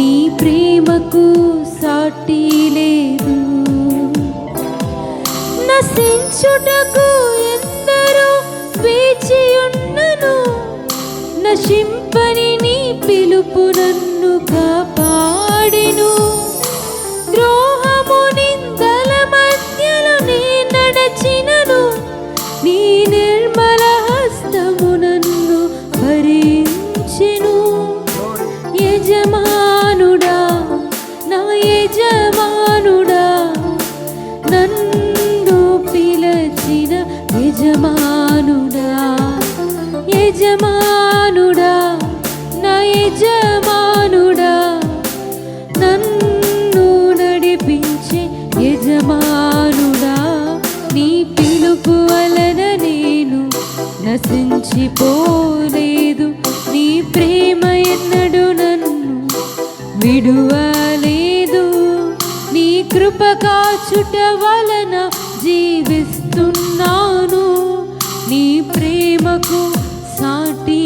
నీ ప్రేమకు సాటి లేదు. నశించుటకు ఎందరో వేచి ఉన్నను నశింపని నీ పిలుపు నన్ను కాపాడెను. ద్రోహము నిందల మధ్యలో నే నడచినను నీ నిర్మల హస్తము నన్ను భరించెను. యజమా యజమానుడా నన్ను పిలచిన యజమానుడా. యజమానుడా నా యజమానుడా నన్ను నడిపించే యజమానుడా. నీ పిలుపు వలన నేను నశించిపోలేదు. నీ ప్రేమ ఎన్నడు నన్ను విడువలే నీ కృప కాచుట వలన జీవిస్తున్నాను. నీ ప్రేమకు సాటి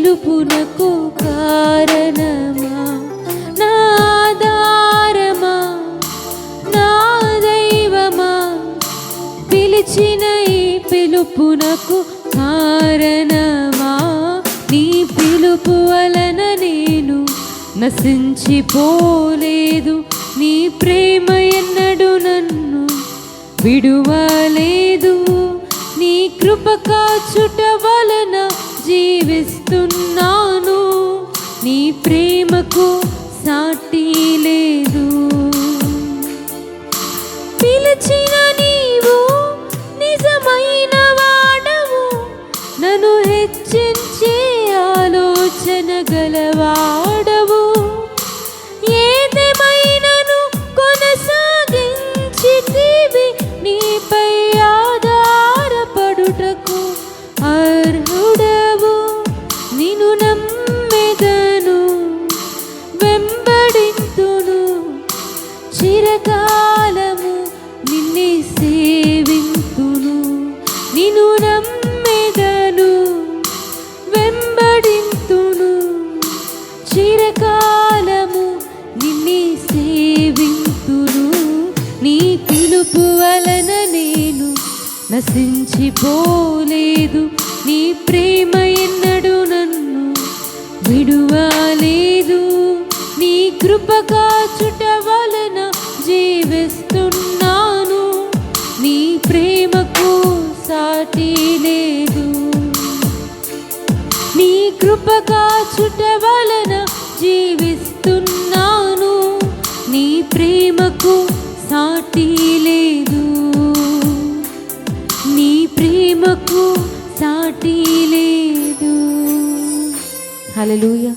పిలుపునకు కారణమా? నా నా దైవమా? పిలిచిన ఈ పిలుపునకు కారణమా? నీ పిలుపు వలన నేను నశించిపోలేదు. నీ ప్రేమ ఎన్నడు నన్ను విడువలేదు. నీ కృప కాచుట వలన జీవిస్తున్నాను నీ ప్రేమకు సాటి లేదు నశించిపోలేదు నీ ప్రేమ ఎన్నడు నన్ను విడువలేదు. నీ కృప కాచుట వలన జీవిస్తున్నాను. నీ ప్రేమకు సాటి లేదు. నీ కృప కాచుట వలన ప్రేమకు సాటి లేదు. హల్లెలూయా.